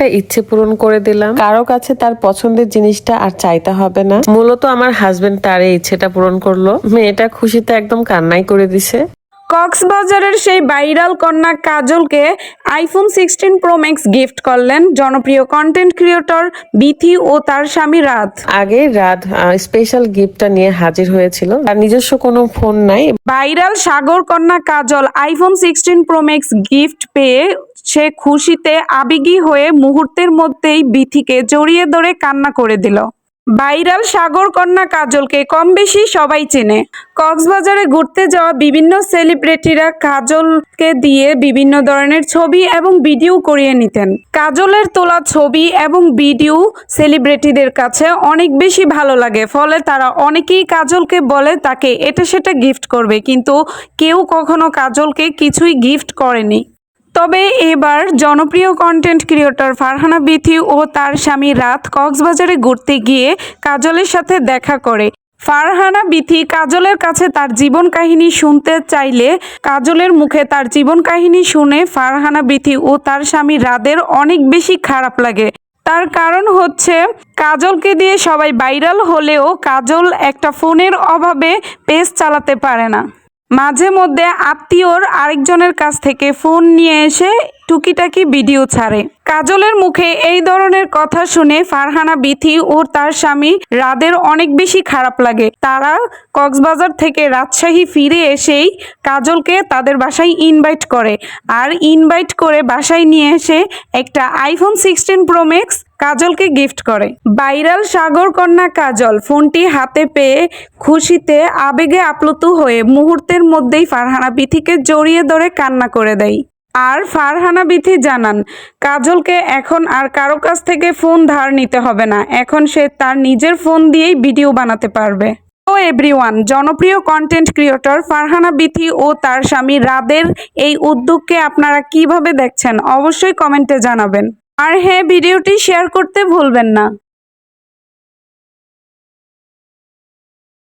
একটা ইচ্ছে পূরণ করে দিলাম। কারও কাছে তার পছন্দের জিনিসটা আর চাইতে হবে না। মূলত আমার হাজবেন্ড তার এই ইচ্ছেটা পূরণ করল। মেয়েটা খুশিতে একদম কান্নাই করে দিছে। কক্সবাজারের সেই ভাইরাল কন্যা কাজলকে iPhone sixteen pro max gift করলেন জনপ্রিয় কন্টেন্ট ক্রিয়েটর বিথি ও তার স্বামী রাত। আগে রাত স্পেশাল গিফটটা নিয়ে হাজির হয়েছিল। তার নিজস্ব কোনো ফোন নাই। ভাইরাল সাগর কন্যা Kajal iPhone sixteen pro max gift পেয়ে সে খুশিতে আবেগী হয়ে মুহূর্তের মধ্যেই বিথিকে জড়িয়ে ধরে কান্না করে দিল। ভাইরাল সাগর কন্যা কাজলকে কম বেশি সবাই চেনে। কক্সবাজারে ঘুরতে যাওয়া বিভিন্ন সেলিব্রিটিরা কাজলকে দিয়ে বিভিন্ন ধরনের ছবি এবং ভিডিও করিয়ে নিতেন। কাজলের তোলা ছবি এবং ভিডিও সেলিব্রিটিদের কাছে অনেক বেশি ভালো লাগে, ফলে তারা অনেকেই কাজলকে বলে তাকে এটা সেটা গিফট করবে, কিন্তু কেউ কখনো কাজলকে কিছুই গিফট করেনি। তবে এবার জনপ্রিয় কন্টেন্ট ক্রিয়েটর ফারহানা বিথি ও তার স্বামী রাত কক্সবাজারে ঘুরতে গিয়ে কাজলের সাথে দেখা করে। ফারহানা বিথি কাজলের কাছে তার জীবন কাহিনী শুনতে চাইলে কাজলের মুখে তার জীবন কাহিনী শুনে ফারহানা বিথি ও তার স্বামী রাদের অনেক বেশি খারাপ লাগে। তার কারণ হচ্ছে, কাজলকে দিয়ে সবাই ভাইরাল হলেও কাজল একটা ফোনের অভাবে পেজ চালাতে পারে না। মাঝে মধ্যে আত্মীয়র আরেকজনের কাছ থেকে ফোন নিয়ে এসে টুকিটাকি ভিডিও ছাড়ে। কাজলের মুখে এই ধরনের কথা শুনে ফারহানা বিথি ও তার স্বামী রাদের অনেক বেশি খারাপ লাগে। তারা কক্সবাজার থেকে রাজশাহী ফিরে এসেই কাজলকে তাদের বাসায় ইনভাইট করে। আর ইনভাইট করে বাসায় নিয়ে এসে একটা আইফোন সিক্সটিন প্রো ম্যাক্স কাজলকে গিফট করে। বাইরাল সাগর কন্যা কাজল ফোনটি হাতে পেয়ে খুশিতে আবেগে আপ্লুত হয়ে মুহূর্তের মধ্যেই ফারহানা বিথিকে জড়িয়ে ধরে কান্না করে দেয়। আর ফারহানা বিথি জানান, কাজলকে এখন আর কারও কাছ থেকে ফোন ধার নিতে হবে না। এখন সে তার নিজের ফোন দিয়েই ভিডিও বানাতে পারবে। ও এভরিওয়ান জনপ্রিয় কন্টেন্ট ক্রিয়েটর ফারহানা বিথি ও তার স্বামী রাদের এই উদ্যোগকে আপনারা কীভাবে দেখছেন? অবশ্যই কমেন্টে জানাবেন। আর হ্যাঁ ভিডিওটি শেয়ার করতে ভুলবেন না।